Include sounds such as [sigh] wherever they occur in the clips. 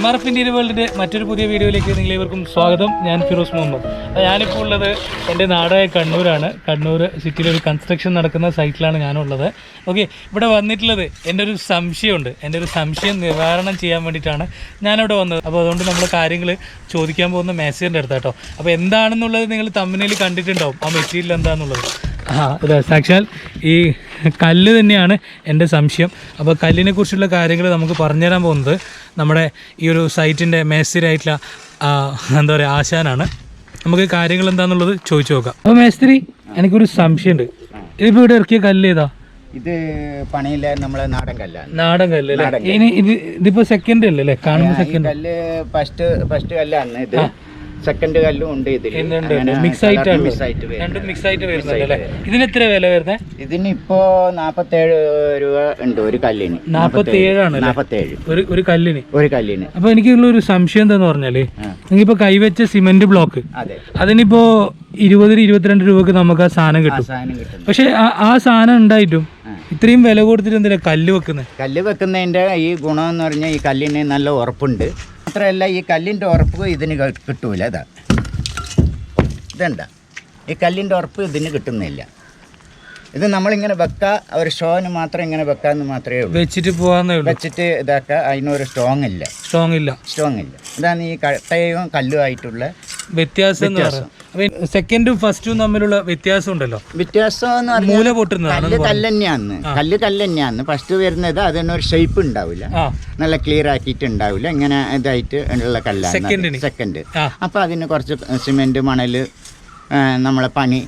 M R F Indian വേൾഡിന്റെ മറ്റൊരു പുതിയ വീഡിയോയിലേക്ക് നിങ്ങളേവർക്കും സ്വാഗതം. ഞാൻ ഫിറോസ് മുഹമ്മദ്. അപ്പോൾ ഞാനിപ്പോൾ ഉള്ളത് എന്റെ നാടായ കണ്ണൂരാണ്. കണ്ണൂർ സിറ്റിയിൽ ഒരു കൺസ്ട്രക്ഷൻ നടക്കുന്ന സൈറ്റിലാണ് ഞാനുള്ളത്. ഓക്കെ ഇവിടെ വന്നിട്ടുള്ളത് എന്റെ ഒരു സംശയമുണ്ട്. എന്റെ ഒരു സംശയം നിവാരണം ചെയ്യാൻ വേണ്ടിയിട്ടാണ് ഞാനവിടെ വന്നത്. അപ്പോൾ അതുകൊണ്ട് നമ്മൾ കാര്യങ്ങൾ ചോദിക്കാൻ പോകുന്ന മെസ്സേജിന്റെ അടുത്താട്ടോ. അപ്പോൾ എന്താണെന്നുള്ളത് നിങ്ങൾ തമ്മിനിൽ കണ്ടിട്ടുണ്ടാവും. ആ മെറ്റീരിയൽ എന്താണെന്നുള്ളത് ആ സാക്ഷാൽ ഈ കല്ല് തന്നെയാണ് എന്റെ സംശയം. അപ്പോൾ കല്ലിനെ കുറിച്ചുള്ള കാര്യങ്ങൾ നമുക്ക് പറഞ്ഞുതരാൻ പോകുന്നത് നമ്മുടെ ഈ ഒരു സൈറ്റിന്റെ മേസ്തിരായിട്ടുള്ള എന്താ പറയുക ആശാനാണ്. നമുക്ക് കാര്യങ്ങൾ എന്താണെന്നുള്ളത് ചോദിച്ചു നോക്കാം. അപ്പോൾ മേസ്തിരി എനിക്കൊരു സംശയമുണ്ട്. ഇതിപ്പോൾ ഇവിടെ ഇറക്കിയ കല്ല് ഏതാ? ഇത് പണിയില്ല നമ്മളെ നാടൻ കല്ലാണ്. നാടൻ കല്ല് ഇനി ഇത് ഇതിപ്പോ സെക്കൻഡ് അല്ലേ? അല്ലേ കാണുമ്പോൾ സെക്കൻഡ് കല്ല് ഫസ്റ്റ് ഫസ്റ്റ് കല്ലാണ് ഇത്. സെക്കൻഡ് കല്ലും ഉണ്ട് ഇതിൽ മിക്സ് ആയിട്ട് മിക്സ് ആയിട്ട് രണ്ടും മിക്സ് ആയിട്ട് വരുന്നുണ്ട് ഇതിന് എത്ര വില വരുന്നത് ഇതിന് ഇപ്പോ നാപ്പത്തേഴ് രൂപ ഉണ്ട് ഒരു കല്ലിന്. നാപ്പത്തി ഏഴാണ് നാപ്പത്തേഴ്. ഒരു ഒരു കല്ലിന്? ഒരു കല്ലിന്. അപ്പൊ എനിക്കുള്ള ഒരു സംശയം എന്താന്ന് പറഞ്ഞാൽ നിങ്ങൾ കൈവച്ച സിമെന്റ് ബ്ലോക്ക് അതെ. അതിനിപ്പോ ഇരുപതിന് ഇരുപത്തിരണ്ട് രൂപക്ക് നമുക്ക് ആ സാധനം കിട്ടും. പക്ഷെ ആ- ആ സാധനം ഉണ്ടായിട്ടും ഇത്രയും വില കൊടുത്തിട്ട് എന്തിനാ കല്ല് വെക്കുന്നത് കല്ല് വെക്കുന്നതിന്റെ ഈ ഗുണം എന്ന് പറഞ്ഞാൽ ഈ കല്ലിന് നല്ല ഉറപ്പുണ്ട്. മാത്രമല്ല ഈ കല്ലിന്റെ ഉറപ്പ് ഇതിന് കിട്ടൂല ഇതാ ഇതണ്ട ഈ കല്ലിന്റെ ഉറപ്പ് ഇതിന് കിട്ടുന്നില്ല. ഇത് നമ്മളിങ്ങനെ വെക്ക ഒരു ഷോന് മാത്രം ഇങ്ങനെ വെക്കാന്ന് മാത്രമേ ഉള്ളൂ. വെച്ചിട്ട് പോവാന്നേ ഉള്ളൂ. വെച്ചിട്ട് ഇതാക്കുക അതിനൊരു സ്ട്രോങ് ഇല്ല. സ്ട്രോങ് ഇല്ല. സ്ട്രോങ് ഇല്ല. ഇതാണ് ഈ കട്ടയും കല്ലും ആയിട്ടുള്ള വ്യത്യാസം എന്ന് പറയുന്നത് അപ്പൊ സെക്കൻഡും ഫസ്റ്റും തമ്മിലുള്ള വ്യത്യാസം ഉണ്ടല്ലോ? വ്യത്യാസം എന്ന് മൂല പറഞ്ഞാൽ പൊട്ടുന്നതാണ് കല്ല് കല്ല് തന്നെയാന്ന് കല്ല് കല്ല് തന്നെയാന്ന് ഫസ്റ്റ് വരുന്നത് അതിനൊരു ഷേപ്പ് ഉണ്ടാവില്ല. നല്ല ക്ലിയർ ആക്കിയിട്ട് ഉണ്ടാവില്ല ഇങ്ങനെ ഇതായിട്ട് ഉള്ള കല്ലാണ്? സെക്കൻഡ് അപ്പൊ അപ്പോൾ അതിന് കുറച്ച് സിമെന്റ് മണൽ നമ്മളെ പണി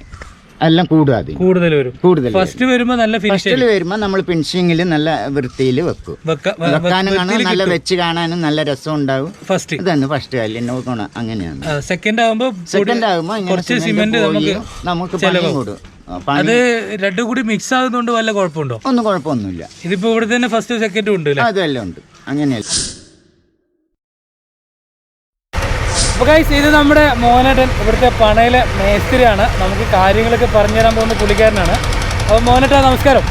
എല്ലാം കൂടാതെ കൂടുതൽ വരും. കൂടുതൽ ഫസ്റ്റ് വരുമ്പോ നല്ല ഫസ്റ്റിൽ വരുമ്പോൾ നമ്മൾ ഫിനിഷിങ്ങിൽ നല്ല വൃത്തിയിൽ വെക്കും. വെക്കാനും കാണാൻ നല്ല വെച്ച് കാണാനും നല്ല രസം ഉണ്ടാവും. ഫസ്റ്റ് ഇതാണ് ഫസ്റ്റ് കല്ലിന്റെ ഗുണം അങ്ങനെയാണ്. സെക്കൻഡ് ആകുമ്പോ സെക്കൻഡ് ആകുമ്പോൾ കുറച്ച് സിമെന്റ് നമുക്ക് കൂടും. അത് രണ്ടും കൂടി മിക്സ് ആകുന്നതുകൊണ്ട് വല്ല കുഴപ്പമുണ്ടോ? ഒന്നും കുഴപ്പമൊന്നുമില്ല. ഇതിപ്പോ ഇവിടെ തന്നെ ഫസ്റ്റ് സെക്കൻഡും ഉണ്ട് അതെല്ലാം ഉണ്ട്. അങ്ങനെയല്ല. അപ്പോൾ ഗൈസ് ഇത് നമ്മുടെ മോനേട്ടൻ ഇവിടുത്തെ പണയിലെ മേസ്തിരിയാണ്. നമുക്ക് കാര്യങ്ങളൊക്കെ പറഞ്ഞുതരാൻ പോകുന്ന പുള്ളിക്കാരനാണ്. അപ്പോൾ മോനേട്ട നമസ്കാരം.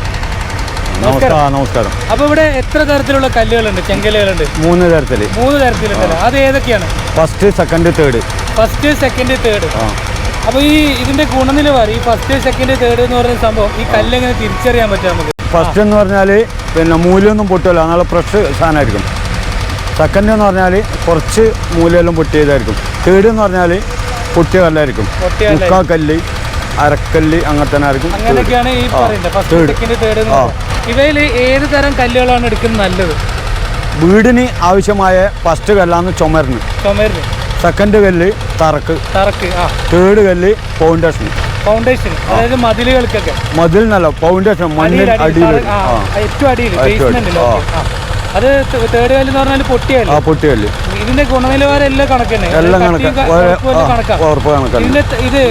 നമസ്കാരം. നമസ്കാരം. അപ്പോൾ ഇവിടെ എത്ര തരത്തിലുള്ള കല്ലുകളുണ്ട്? ചെങ്കല്ലുകളുണ്ട്? മൂന്ന് തരത്തിൽ മൂന്ന് തരത്തിലുണ്ടല്ലോ അത് ഏതൊക്കെയാണ്? First second third first second third അപ്പോൾ ഈ ഇതിന്റെ ഗുണനിലവാരം ഈ ഫസ്റ്റ് സെക്കൻഡ് തേർഡ് എന്ന് പറയുന്ന സംഭവം ഈ കല്ല് എങ്ങനെ തിരിച്ചറിയാൻ പറ്റും നമുക്ക്? ഫസ്റ്റ് എന്ന് പറഞ്ഞാൽ പിന്നെ മൂലയൊന്നും പൊട്ടില്ല നല്ല ഫ്രഷ് സാധനമായിരിക്കും. സെക്കൻഡ് എന്ന് പറഞ്ഞാൽ കുറച്ച് മൂലയെല്ലാം പൊട്ടിയതായിരിക്കും. തേർഡ് എന്ന് പറഞ്ഞാൽ പൊട്ടിയ കല്ലായിരിക്കും. മുക്കാ കല്ല് അരക്കല്ല് അങ്ങനെ തന്നെ ആയിരിക്കും അങ്ങനെയൊക്കെയാണ് ഈ പറയുന്നത്. ഇവയിൽ ഏത് തരം കല്ലുകളാണ് എടുക്കുന്നത് നല്ലത്? വീടിന് ആവശ്യമായ ഫസ്റ്റ് കല്ലാന്ന് ചുമരിന്. ചുമരിന്. സെക്കൻഡ് കല്ല് തറക്ക്. തറക്ക് തേർഡ് കല്ല് ഫൗണ്ടേഷൻ ഫൗണ്ടേഷൻ അതായത് മതിലുകൾക്കൊക്കെ. മതിൽ നല്ല ഫൗണ്ടേഷൻ മണ്ണിൽ അടിയിൽ, ഏറ്റവും അടിയിൽ അത് തേർഡ് കല്ല് എന്ന് പറഞ്ഞാൽ പൊട്ടിയല്ലേ ആ പൊട്ടിയല്ല ഇതിന്റെ ഗുണനിലവാരം എല്ലാം കണക്കന്നെ എല്ലാം കണക്കാണ് ഇതിന്റെ ഇത്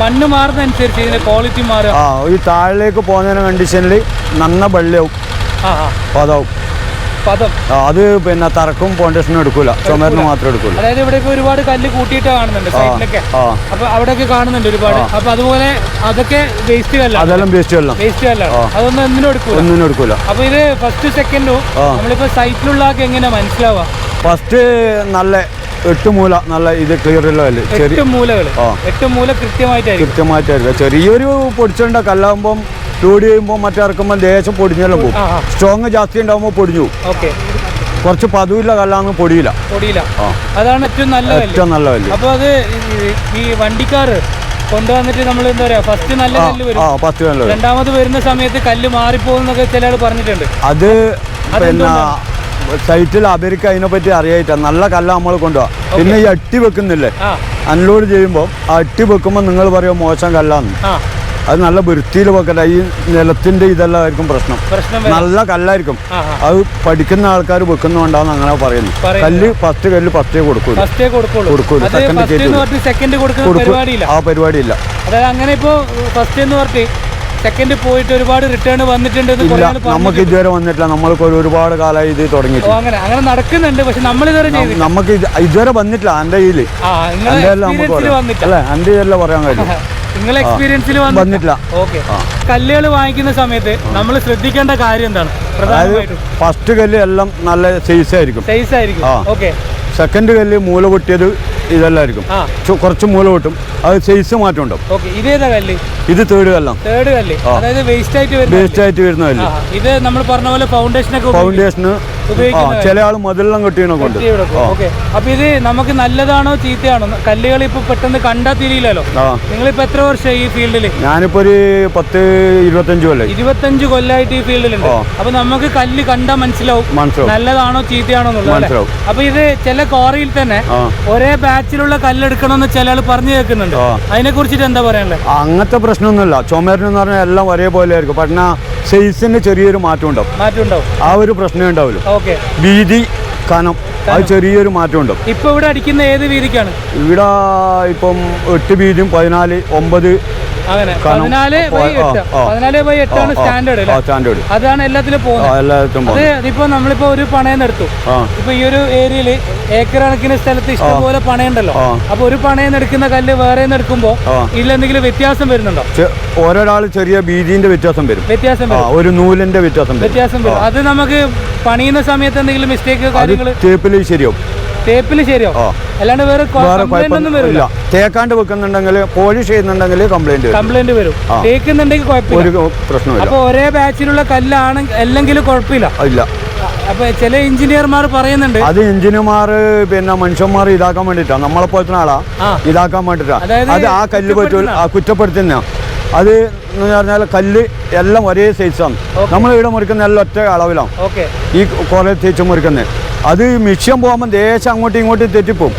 മണ്ണ് മാറുന്നതനുസരിച്ച് ഇതിന്റെ ക്വാളിറ്റി മാറും ആ ഈ താഴേക്ക് പോകുന്നതിന് കണ്ടീഷനിൽ നന്ന വെള്ളവും ആ, അത് പിന്നെ തറക്കും ഫൗണ്ടേഷനും എടുക്കൂല. ചുമരിന് മാത്രം എടുക്കൂല അതായത് ഇവിടെ ഒരുപാട് കല്ല് കൂട്ടിയിട്ട് കാണുന്നുണ്ട് സൈഡിലൊക്കെ അപ്പൊ അവിടെയൊക്കെ കാണുന്നുണ്ട് ഒരുപാട്. അപ്പൊ അതുപോലെ അതൊക്കെ വേസ്റ്റ് കല്ല അതെല്ലാം വേസ്റ്റ് കല്ല വേസ്റ്റ് കല്ല അതൊന്നും എന്തിനും എടുക്കൂല. ഒന്നിനും എടുക്കൂല. അപ്പൊ ഇത് ഫസ്റ്റ് സെക്കൻഡും നമ്മളിപ്പോ സൈറ്റിലുള്ള എങ്ങനെയാ മനസ്സിലാവുക ഫസ്റ്റ് നല്ല എട്ട് മൂല നല്ല ഇത് ക്ലിയർ ഉള്ള കല്ല്. ചെറിയ മൂലകൾ. എട്ട് മൂല കൃത്യമായിട്ടായിരിക്കും. കൃത്യമായിട്ടായിരിക്കും. ചെറിയൊരു പൊടിച്ചുണ്ട കല്ലാകുമ്പം ലോഡ് ചെയ്യുമ്പോൾ മറ്റിറക്കുമ്പോൾ ദേശം പൊടിഞ്ഞെല്ലാം പോകും. ആ ആ. സ്ട്രോങ് ജാസ്തി ഉണ്ടാകുമ്പോൾ പൊടിഞ്ഞു ഓക്കെ. കുറച്ച് പതിവില്ല കല്ലാന്ന് പൊടിയില്ല. പൊടിയില്ല. അതാണ് ഏറ്റവും നല്ല ഏറ്റവും നല്ല കല്ല് അപ്പൊ അത് ഈ- വണ്ടിക്കാർ കൊണ്ടുവന്നിട്ട് നമ്മൾ എന്താ പറയാ ഫസ്റ്റ് നല്ല ആ കല്ല് ആ വരും പത്ത് കല്ല് വരും. രണ്ടാമത് വരുന്ന സമയത്ത് കല്ല് മാറിപ്പോകുന്നൊക്കെ ചില ആൾ പറഞ്ഞിട്ടുണ്ട്. അത് പിന്നെ സൈറ്റിൽ അവർക്ക് അതിനെപ്പറ്റി അറിയായിട്ടാ. നല്ല കല്ല നമ്മൾ കൊണ്ടുപോവാ. പിന്നെ ഈ അട്ടി വെക്കുന്നില്ലേ? അൺലോഡ് ചെയ്യുമ്പോൾ ആ അട്ടി വെക്കുമ്പോൾ നിങ്ങൾ പറയും മോശം കല്ലാന്ന്. ആ. അത് നല്ല വൃത്തിയിൽ വെക്കട്ടെ. ഈ നിലത്തിന്റെ ഇതെല്ലാം ആയിരിക്കും പ്രശ്നം. നല്ല കല്ലായിരിക്കും. അത് പഠിക്കുന്ന ആൾക്കാർ വെക്കുന്നുണ്ടാന്ന് അങ്ങനെ പറയുന്നു. കല്ല് ഫസ്റ്റ് കല്ല് ഫസ്റ്റേ കൊടുക്കുള്ളൂ. പറഞ്ഞ് സെക്കൻഡ് കൊടുക്കും. ആ പരിപാടിയില്ല. അതായത് അങ്ങനെ ഇപ്പോ ഫസ്റ്റ് എന്ന് സെക്കൻഡ് പോയിട്ട് ഒരുപാട് റിട്ടേൺ വന്നിട്ടുണ്ട് നമുക്ക്. ഇതുവരെ വന്നിട്ടില്ല. നമ്മൾക്ക് ഒരു- ഒരുപാട് കാലമായി ഇത് തുടങ്ങി അങ്ങനെ അങ്ങനെ നടക്കുന്നുണ്ട്. പക്ഷെ നമ്മൾ ഇതുവരെ നമുക്ക് ഇത് ഇതുവരെ വന്നിട്ടില്ല. എന്റെ കയ്യിൽ എന്റെ എല്ലാം നമുക്ക് അല്ലേ? എന്റെ എല്ലാം പറയാൻ കഴിയും. [laughs] നിങ്ങൾ എക്സ്പീരിയൻസിൽ വന്നു വന്നിട്ടില്ല. ഓക്കെ കല്ലുകൾ വാങ്ങിക്കുന്ന സമയത്ത് നമ്മൾ ശ്രദ്ധിക്കേണ്ട കാര്യം എന്താണ്? പ്രധാനമായിട്ടും. ഫസ്റ്റ് കല്ല് എല്ലാം നല്ല സൈസ് ആയിരിക്കും. സൈസ് ആയിരിക്കും. ഓക്കെ സെക്കൻഡ് കല്ല് മൂല പൊട്ടിയത് ഇതെല്ലാം കുറച്ച് മൂല കിട്ടും അത് സൈസ് മാറ്റം ഉണ്ടാവും ഓക്കെ ഇതേതാ കല്ല്? ഇത് തേർഡ് കല്ലാണ്. തേർഡ് കല്ല്. അതായത് വേസ്റ്റ് ആയിട്ട് വരുന്ന വേസ്റ്റ് ആയിട്ട് വരുന്ന കല്ല്. ഇത് നമ്മൾ പറഞ്ഞ പോലെ ഫൗണ്ടേഷൻ ഒക്കെ. ഫൗണ്ടേഷന് ചില ആൾ മതിലെല്ലാം കെട്ടിയണൊക്കെ ഉണ്ട് അപ്പൊ ഇത് നമുക്ക് നല്ലതാണോ ചീത്തയാണോ? കല്ലുകൾ ഇപ്പൊ പെട്ടെന്ന് കണ്ടാ തിരിയില്ലല്ലോ. നിങ്ങൾ നിങ്ങളിപ്പോ എത്ര വർഷം ഈ ഫീൽഡിൽ ഞാനിപ്പോ ഒരു പത്ത് ഇരുപത്തഞ്ച് കൊല്ലം ഇരുപത്തഞ്ച് കൊല്ലായിട്ട് ഈ ഫീൽഡിലുണ്ട്. അപ്പൊ നമുക്ക് കല്ല് കണ്ടാ മനസ്സിലാവും. മനസ്സിലാവും. നല്ലതാണോ ചീത്തയാണോ എന്നുള്ളത് മനസ്സിലാവും. അപ്പൊ ഇത് ചില കോറിയിൽ തന്നെ ഒരേ ഒരേ ബാച്ചിലുള്ള കല്ലെടുക്കണമെന്ന് ചില ആൾ പറഞ്ഞു കേൾക്കുന്നുണ്ട്. അതിനെ കുറിച്ചിട്ട് എന്താ പറയാനുള്ളത് അങ്ങനത്തെ പ്രശ്നമൊന്നുമില്ല. ചുമരിനെന്ന് പറഞ്ഞാൽ എല്ലാം ഒരേപോലെ ആയിരിക്കും. പറഞ്ഞ സൈസിന് ചെറിയൊരു മാറ്റം ഉണ്ടാവും മാറ്റം ഉണ്ടാവും ആ ഒരു പ്രശ്നം ഉണ്ടാവില്ല ഓക്കെ. വീതി കനം അത് ചെറിയൊരു മാറ്റം ഉണ്ടാവും ഇപ്പൊ ഇവിടെ അടിക്കുന്ന ഏത് വീതിക്കാണ്? ഇവിടെ ഇപ്പം എട്ട് വീതിയും പതിനാല് ഒമ്പത് അങ്ങനെ. കനം. പതിനാല് ബൈ ആ, എട്ട്. പതിനാല് ബൈ എട്ടാണ് സ്റ്റാൻഡേർഡ് സ്റ്റാൻഡേർഡ്. അതാണ് എല്ലാത്തിലും പോകുന്നത്. ഇപ്പൊ നമ്മളിപ്പോ ഒരു പണയം എടുത്തു. ഇപ്പൊ ഈ ഒരു ഏരിയയിൽ ഏക്കർ കണക്കിന് സ്ഥലത്ത് ഇഷ്ടംപോലെ പണയുണ്ടല്ലോ. അപ്പൊ ഒരു പണയം എടുക്കുന്ന കല്ല് വേറെ എടുക്കുമ്പോ ഇല്ലെന്തെങ്കിലും ഇതിലെന്തെങ്കിലും വ്യത്യാസം വരുന്നുണ്ടോ? ഓരോരാൾ ചെറിയ ബീജിന്റെ വ്യത്യാസം വരും. വ്യത്യാസം ഒരു നൂലിന്റെ വ്യത്യാസം വ്യത്യാസം വരും. അത് നമുക്ക് പണിയുന്ന സമയത്ത് എന്തെങ്കിലും മിസ്റ്റേക്ക് കാര്യങ്ങൾ ടേപ്പിൽ ശരിയാവും. തേപ്പിൽ ശരിയോ. അല്ലാണ്ട് വേറെ കംപ്ലൈന്റ് വരില്ല. തേക്കാണ്ട് വെക്കുന്നുണ്ടെങ്കിൽ പോളിഷ് ചെയ്യുന്നുണ്ടെങ്കിൽ കംപ്ലൈന്റ് കംപ്ലൈന്റ് വരും. തേക്കുന്നുണ്ടെങ്കിൽ കുഴപ്പമില്ല. പ്രശ്നമില്ല അപ്പൊ ഒരേ ബാച്ചിലുള്ള കല്ലാണ് അല്ലെങ്കിൽ കുഴപ്പമില്ല. ഇല്ല. അപ്പൊ ചില എഞ്ചിനീയർമാർ പറയുന്നുണ്ട്. അത് എഞ്ചിനീയർമാർ പിന്നെ മനുഷ്യന്മാർ ഇതാക്കാൻ വേണ്ടിട്ടാ നമ്മളെ പോലത്തെ ആളാ ഇതാക്കാൻ വേണ്ടിട്ടാ അതായത് അത് ആ കല്ല് പറ്റൂല. കുറ്റപ്പെടുത്തുന്ന. അത് എന്ന് പറഞ്ഞാൽ കല്ല് എല്ലാം ഒരേ സൈസാണ് നമ്മൾ ഇവിടെ മുറിക്കുന്ന എല്ലാം ഒറ്റ അളവിലാണ്. ഓക്കെ ഈ കുറെ തേച്ച് മുറിക്കുന്നത് അത് മിഷ്യം പോകുമ്പോൾ ദേശം അങ്ങോട്ടും ഇങ്ങോട്ടും തെറ്റിപ്പോവും.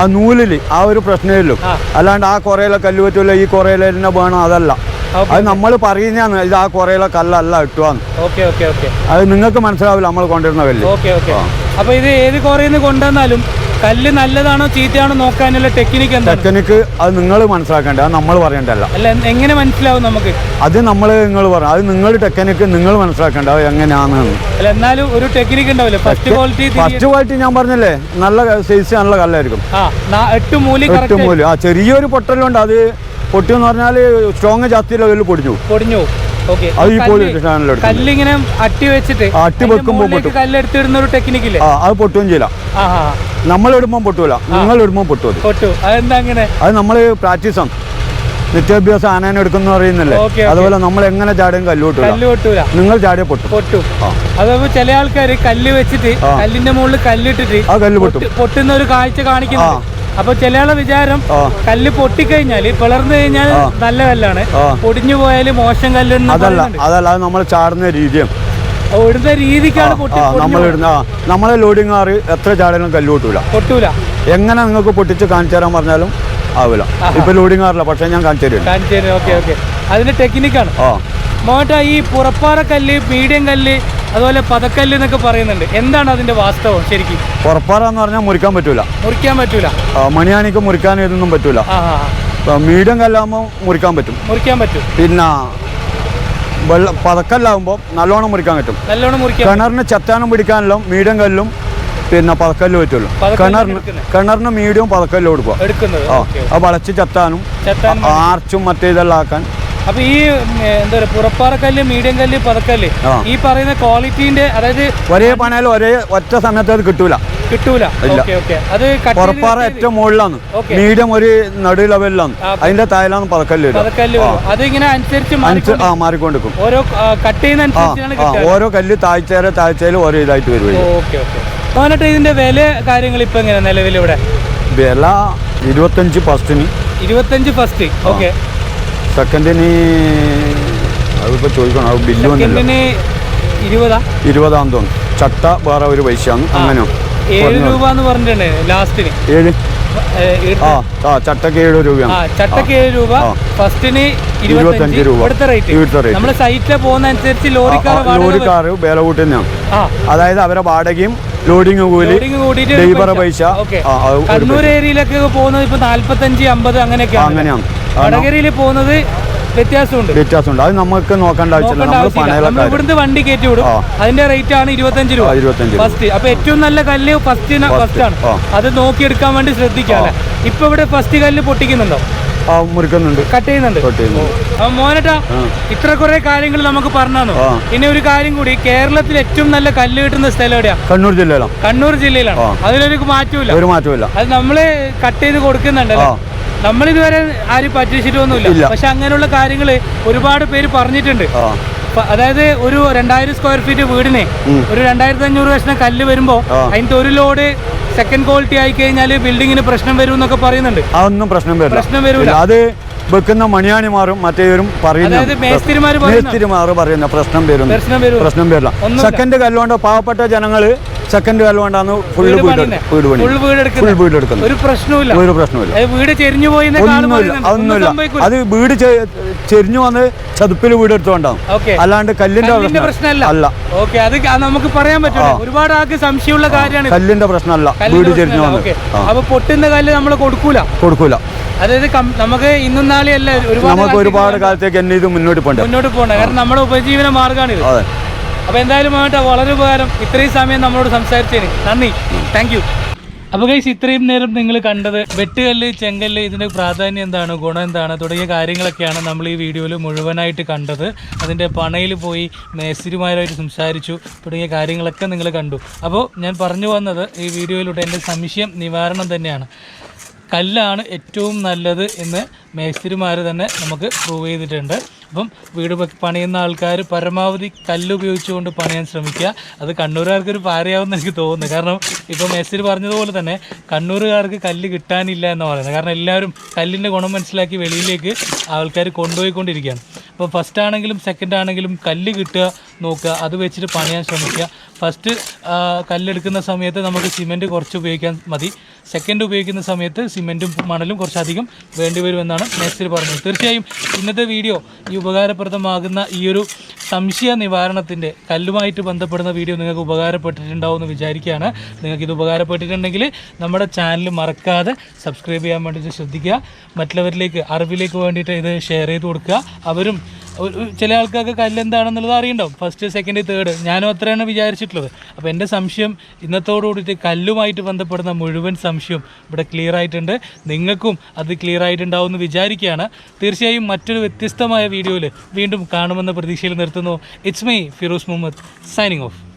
ആ നൂലിൽ ആ ഒരു പ്രശ്നമേ ഉള്ളൂ. അല്ലാണ്ട് ആ കുറയിലെ കല്ല് പറ്റൂല ഈ കുറയിലെ തന്നെ വേണം അതല്ല. അത് നമ്മൾ പറയുന്നതാണ് ഇത് ആ കുറേയിലെ കല്ലല്ല ഇട്ടുവാന്ന് ഓക്കെ ഓക്കെ ഓക്കെ അത് നിങ്ങൾക്ക് മനസ്സിലാവില്ല നമ്മൾ കൊണ്ടുവരുന്ന കല്ല്. ഓക്കെ ഓക്കെ അപ്പൊ ഇത് ഏത് കുറേന്ന് കൊണ്ടുവന്നാലും കല്ല് നല്ലതാണോ ചീത്തയാണോ നോക്കാനുള്ള ടെക്നിക്ക് ടെക്നിക്ക് അത് നിങ്ങൾ മനസ്സിലാക്കേണ്ട അത് നമ്മൾ പറയേണ്ടല്ല അല്ല എങ്ങനെ മനസ്സിലാവും നമുക്ക്? അത് നമ്മൾ നിങ്ങൾ പറ അത് നിങ്ങൾ ടെക്നിക്ക് നിങ്ങൾ മനസ്സിലാക്കേണ്ട അത് എങ്ങനെയാണെന്ന് അല്ല എന്നാലും ഒരു ടെക്നിക്ക് ഉണ്ടാവില്ല? ഫസ്റ്റ് ക്വാളിറ്റി ഫസ്റ്റ് ക്വാളിറ്റി ഞാൻ പറഞ്ഞല്ലേ നല്ല സൈസ് നല്ല കല്ലായിരിക്കും. എട്ട് മൂലി എട്ട് മൂൽ. ആ ചെറിയൊരു പൊട്ടലുണ്ട് അത് പൊട്ടിയെന്ന് പറഞ്ഞാൽ സ്ട്രോങ് ജാസ്തി ലെവലിൽ പൊടിഞ്ഞു. പൊടിഞ്ഞു. അത് ഈ കല്ലിങ്ങനെ അട്ടി വെച്ചിട്ട് അട്ടി കല്ലെടുത്തിടുന്ന ഒരു ടെക്നിക്കല്ലേ അത് പൊട്ടുകയും ചെയ്യില്ല. ആ ആ. നമ്മൾ ഇടുമ്പോൾ പൊട്ടൂല നിങ്ങൾ ഇടുമ്പോൾ പൊട്ടും അത് നിത്യാഭ്യാസം ആനേനെ എടുക്കുന്ന പറയുന്നില്ലേ. അതുപോലെ നമ്മൾ എങ്ങനെ ചാടും കല്ല് പൊട്ടൂല. നിങ്ങൾ ചാടിയ പൊട്ടും. പൊട്ടു. അതപ്പോ ചില ആൾക്കാര് കല്ല് വെച്ചിട്ട് കല്ലിന്റെ മുകളിൽ കല്ലിട്ടിട്ട് ആ കല്ല് പൊട്ടും. പൊട്ടുന്ന ഒരു കാഴ്ച കാണിക്കുന്നുണ്ട്. അപ്പൊ ചില ആളെ വിചാരം കല്ല് പൊട്ടിക്കഴിഞ്ഞാൽ പിളർന്നു കഴിഞ്ഞാൽ നല്ല കല്ലാണ്. പൊടിഞ്ഞു പോയാൽ മോശം കല്ലെന്ന് അതല്ല അതല്ല അത് നമ്മൾ ചാടുന്ന രീതിയും ഇടുന്ന രീതിക്കാണ് നമ്മൾ ഇടുന്ന നമ്മളെ ലോഡിംഗ് ആറ് എത്ര ചാടിയാലും കല്ല് പൊട്ടൂല. പൊട്ടൂല. എങ്ങനെ നിങ്ങൾക്ക് പൊട്ടിച്ച് കാണിച്ചു തരാൻ പറഞ്ഞാലും ആവില്ല. ഇപ്പൊ ലോഡിംഗ് ആറില്ല പക്ഷെ ഞാൻ കാണിച്ചു തരും. അതിന്റെ ടെക്നിക്കാണ് മോട്ട ഈ പുറപ്പാറ കല്ല് മീഡിയം കല്ല് അതുപോലെ പതക്കല്ല് എന്നൊക്കെ പറയുന്നുണ്ട്. എന്താണ് അതിന്റെ വാസ്തവം ശരിക്കും? പുറപ്പാറ എന്ന് പറഞ്ഞാൽ മുറിക്കാൻ പറ്റൂല. മുറിക്കാൻ പറ്റൂല. മണിയാണിക്ക് മുറിക്കാൻ ഇതൊന്നും പറ്റൂല. മീഡിയം കല്ലാകുമ്പോൾ മുറിക്കാൻ പറ്റും. മുറിക്കാൻ പറ്റും. പിന്നെ വെള്ള പതക്കല്ലാകുമ്പോൾ നല്ലോണം മുറിക്കാൻ പറ്റും. നല്ലോണം മുറിക്കാൻ കിണറിന് ചത്താനും പിടിക്കാനെല്ലാം മീഡിയം കല്ലും പിന്നെ പതക്കല്ലും പറ്റുള്ളൂ. കിണറിന് കിണറിന് മീഡിയം പതക്കല്ലും കൊടുക്കുക. ആ വളച്ച് ചത്താനും ആർച്ചും മറ്റേ ഇതെല്ലാം ആക്കാൻ അപ്പൊ ഈ എന്താ പറയുക പുറപ്പാറക്കല്ല് മീഡിയം കല്ല് പതക്കല്ല് ഈ പറയുന്ന ക്വാളിറ്റീന്റെ അതായത് ഒരേ പണയാലും ഒരേ ഒറ്റ സമയത്ത് അത് കിട്ടൂല. കിട്ടൂല. അത് പുറപ്പാറ ഏറ്റവും മുകളിലാണ്. മീഡിയം ഒരു നടു ലെവലിലാണ്. അതിന്റെ താഴെയാണ് പതക്കല്ല് പതക്കല്ല് അതിങ്ങനെ അനുസരിച്ച് ആ മാറിക്കൊണ്ടിരിക്കും. ഓരോ കട്ട് ചെയ്യുന്ന ഓരോ കല്ല് താഴ്ചേരെ താഴ്ചയിൽ ഓരോ ഇതായിട്ട് വരും എന്നിട്ട് ഇതിന്റെ വില കാര്യങ്ങൾ ഇപ്പൊ എങ്ങനെ നിലവിൽ ഇവിടെ വില ഇരുപത്തഞ്ച് ഫസ്റ്റിന് ഇരുപത്തഞ്ച് ഫസ്റ്റ് ഓക്കെ. സെക്കൻഡിന് അതിപ്പോ ചോദിക്കണം അത് ബില്ല് വന്നില്ല. ഇരുപതാ? തോന്നുന്നു. ചട്ട വേറെ ഒരു പൈസയാണ് അങ്ങനെ ഏഴ് രൂപ എന്ന് പറഞ്ഞിട്ടുണ്ട് ലാസ്റ്റിന്. ഏഴ്? ആ ആ ചട്ടക്ക് ഏഴ് രൂപയാണ്. ചട്ടക്ക് ഏഴ് രൂപ. ഫസ്റ്റിന് ഇരുപത്തഞ്ച് രൂപ. ഇവിടുത്തെ റേറ്റ്. നമ്മൾ. സൈറ്റിലെ പോകുന്ന അനുസരിച്ച് ലോറിക്കാർ ലോറിക്കാർ വില കൂട്ടുന്നതാണ്. അതായത് അവരെ വാടകയും ലോഡിംഗ് കൂലി കൂടിയിട്ട് പൈസ. കണ്ണൂർ ഏരിയയിലൊക്കെ പോകുന്നത് ഇപ്പൊ നാല്പത്തഞ്ച് അമ്പത് അങ്ങനെയൊക്കെ അങ്ങനെയാണ്. വടകരയിൽ പോകുന്നത് വ്യത്യാസമുണ്ട്. വ്യത്യാസമുണ്ട്. അത് നമുക്ക് നോക്കേണ്ട ആവശ്യമില്ല. നമ്മൾ ഇവിടുന്ന് വണ്ടി കയറ്റി വിടും. അതിന്റെ റേറ്റ് ആണ് ഇരുപത്തഞ്ച് രൂപ. ഇരുപത്തഞ്ച് രൂപ. ഫസ്റ്റ് അപ്പൊ ഏറ്റവും നല്ല കല്ല് ഫസ്റ്റ് ഫസ്റ്റ് ആണ്. അത് നോക്കിയെടുക്കാൻ വേണ്ടി ശ്രദ്ധിക്കാം ഇപ്പൊ ഇവിടെ ഫസ്റ്റ് കല്ല് പൊട്ടിക്കുന്നുണ്ടോ? മുറിക്കുന്നുണ്ട്. കട്ട് ചെയ്യുന്നുണ്ട്. മോനട്ടാ ഇത്ര കുറെ കാര്യങ്ങൾ നമുക്ക് പറഞ്ഞു. ഇനി ഒരു കാര്യം കൂടി കേരളത്തിൽ ഏറ്റവും നല്ല കല്ല് കിട്ടുന്ന സ്ഥലം എവിടെയാ? കണ്ണൂർ ജില്ലയിലാണ്. കണ്ണൂർ ജില്ലയിലാണ്. അതിലൊരു മാറ്റമില്ല ഒരു മാറ്റമില്ല അത് നമ്മൾ കട്ട് ചെയ്ത് കൊടുക്കുന്നുണ്ടല്ലോ? ആ. നമ്മളിതുവരെ ആരും പറ്റിച്ചിട്ടൊന്നുമില്ല. പക്ഷെ അങ്ങനെയുള്ള കാര്യങ്ങൾ ഒരുപാട് പേര് പറഞ്ഞിട്ടുണ്ട്. അതായത് ഒരു രണ്ടായിരം സ്ക്വയർ ഫീറ്റ് വീടിന് ഒരു രണ്ടായിരത്തി അഞ്ഞൂറ് കഷ്ണം കല്ല് വരുമ്പോ അതിന്റെ ഒരു ലോഡ് സെക്കൻഡ് ക്വാളിറ്റി ആയി കഴിഞ്ഞാൽ ബിൽഡിങ്ങിന് പ്രശ്നം വരും എന്നൊക്കെ പറയുന്നുണ്ട്. അതൊന്നും പ്രശ്നം വരില്ല. പ്രശ്നം വരില്ല അത് വെക്കുന്ന മണിയാണിമാരും മറ്റേവരും പറയുന്ന മേസ്തിരിമാർ പറയുന്ന പ്രശ്നം വരും പ്രശ്നം വരും പ്രശ്നം വരില്ല. സെക്കൻഡ് കല്ലുകൊണ്ട് പാവപ്പെട്ട ജനങ്ങൾ സെക്കൻഡ് കല്ലുകൊണ്ടാണ് ഫുള്ള് വീട് വീട് പണി ഫുൾ വീട് ഫുൾ എടുക്കുന്നത് വീട് എടുക്കുന്നത്. ഒരു പ്രശ്നവുമില്ല. ഒരു പ്രശ്നമില്ല വീട് ചെരിഞ്ഞു പോയി ഒന്നുമില്ല. അതൊന്നുമില്ല. അത് വീട് ചെരിഞ്ഞു വന്ന് ചതുപ്പിൽ വീട് എടുത്തുകൊണ്ടാണ്. അല്ലാണ്ട് കല്ലിന്റെ പ്രശ്നമല്ല. അല്ല. ഓക്കെ. അത് നമുക്ക് പറയാൻ പറ്റില്ല ഒരുപാട് ആൾക്ക് സംശയമുള്ള കാര്യമാണ് കല്ലിന്റെ പ്രശ്നമല്ല. വീട് ചെരിഞ്ഞു വന്ന്. അപ്പൊ പൊട്ടുന്ന കല്ല് നമ്മൾ കൊടുക്കൂല? കൊടുക്കൂല. അതായത് നമുക്ക് ഇന്നും നാളെയല്ല ഒരുപാട് നമുക്ക് ഒരുപാട് കാലത്തേക്ക് എന്നെ ഇത് മുന്നോട്ട് പോകണ്ട. മുന്നോട്ട് പോകണം കാരണം നമ്മുടെ ഉപജീവന മാർഗമാണിത് അപ്പോൾ അപ്പൊ എന്തായാലും ആയിട്ട് വളരെ ഉപകാരം. ഇത്രയും സമയം നമ്മളോട് സംസാരിച്ചതിന് നന്ദി. താങ്ക് യു അപ്പോൾ കൈസ് ഇത്രയും നേരം നിങ്ങൾ കണ്ടത് വെട്ടുകല്ല് ചെങ്കല്ല് ഇതിന്റെ പ്രാധാന്യം എന്താണ് ഗുണം എന്താണ് തുടങ്ങിയ കാര്യങ്ങളൊക്കെയാണ് നമ്മൾ ഈ വീഡിയോയിൽ മുഴുവനായിട്ട് കണ്ടത്. അതിന്റെ പണയിൽ പോയി മേസ്തിരിമാരായിട്ട് സംസാരിച്ചു തുടങ്ങിയ കാര്യങ്ങളൊക്കെ നിങ്ങൾ കണ്ടു. അപ്പോൾ ഞാൻ പറഞ്ഞു വന്നത് ഈ വീഡിയോയിലൂടെ എന്റെ സംശയം നിവാരണം തന്നെയാണ്. കല്ലാണ് ഏറ്റവും നല്ലത് എന്ന് മേസ്തിരിമാർ തന്നെ നമുക്ക് പ്രൂവ് ചെയ്തിട്ടുണ്ട്. അപ്പം വീട് പണിയുന്ന ആൾക്കാർ പരമാവധി കല്ല് ഉപയോഗിച്ചുകൊണ്ട് പണിയാൻ ശ്രമിക്കുക. അത് കണ്ണൂരുകാർക്കൊരു പാരയാവുമെന്ന് എനിക്ക് തോന്നുന്നു. കാരണം ഇപ്പം മെസ്സിൽ പറഞ്ഞതുപോലെ തന്നെ കണ്ണൂരുകാർക്ക് കല്ല് കിട്ടാനില്ല എന്ന് പറയുന്നത്. കാരണം എല്ലാവരും കല്ലിന്റെ ഗുണം മനസ്സിലാക്കി വെളിയിലേക്ക് ആൾക്കാർ കൊണ്ടുപോയിക്കൊണ്ടിരിക്കുകയാണ്. അപ്പോൾ ഫസ്റ്റ് ആണെങ്കിലും സെക്കൻഡ് ആണെങ്കിലും കല്ല് കിട്ടുക നോക്കുക. അത് വെച്ചിട്ട് പണിയാൻ ശ്രമിക്കുക. ഫസ്റ്റ് കല്ലെടുക്കുന്ന സമയത്ത് നമുക്ക് സിമെന്റ് കുറച്ച് ഉപയോഗിക്കാൻ മതി. സെക്കൻഡ് ഉപയോഗിക്കുന്ന സമയത്ത് സിമെന്റും മണലും കുറച്ചധികം വേണ്ടിവരുമെന്നാണ് മെസ്സിൽ പറഞ്ഞത്. തീർച്ചയായും ഇന്നത്തെ വീഡിയോ ഈ ഉപകാരപ്രദമാകുന്ന ഈ ഒരു സംശയ നിവാരണത്തിന്റെ കല്ലുമായിട്ട് ബന്ധപ്പെടുന്ന വീഡിയോ നിങ്ങൾക്ക് ഉപകാരപ്പെട്ടിട്ടുണ്ടാവും എന്ന് വിചാരിക്കുകയാണ്. നിങ്ങൾക്ക് ഇത് ഉപകാരപ്പെട്ടിട്ടുണ്ടെങ്കിൽ നമ്മുടെ ചാനൽ മറക്കാതെ സബ്സ്ക്രൈബ് ചെയ്യാൻ വേണ്ടിയിട്ട് ശ്രദ്ധിക്കുക. മറ്റുള്ളവരിലേക്ക് അറിവിലേക്ക് വേണ്ടിയിട്ട് ഇത് ഷെയർ ചെയ്ത് കൊടുക്കുക. അവരും ചില ആൾക്കാർക്ക് കല്ല് എന്താണെന്നുള്ളത് അറിയണ്ടാവും. ഫസ്റ്റ് സെക്കൻഡ് തേർഡ് ഞാനും അത്രയാണ് വിചാരിച്ചിട്ടുള്ളത്. അപ്പോൾ എന്റെ സംശയം ഇന്നത്തോടുകൂടിയിട്ട് കല്ലുമായിട്ട് ബന്ധപ്പെടുന്ന മുഴുവൻ സംശയം ഇവിടെ ക്ലിയർ ആയിട്ടുണ്ട്. നിങ്ങൾക്കും അത് ക്ലിയർ ആയിട്ടുണ്ടാവും എന്ന് വിചാരിക്കുകയാണ്. തീർച്ചയായും മറ്റൊരു വ്യത്യസ്തമായ വീഡിയോയിൽ വീണ്ടും കാണുമെന്ന പ്രതീക്ഷയിൽ നിർത്തുന്നു. It's my Feroz Muhammad signing off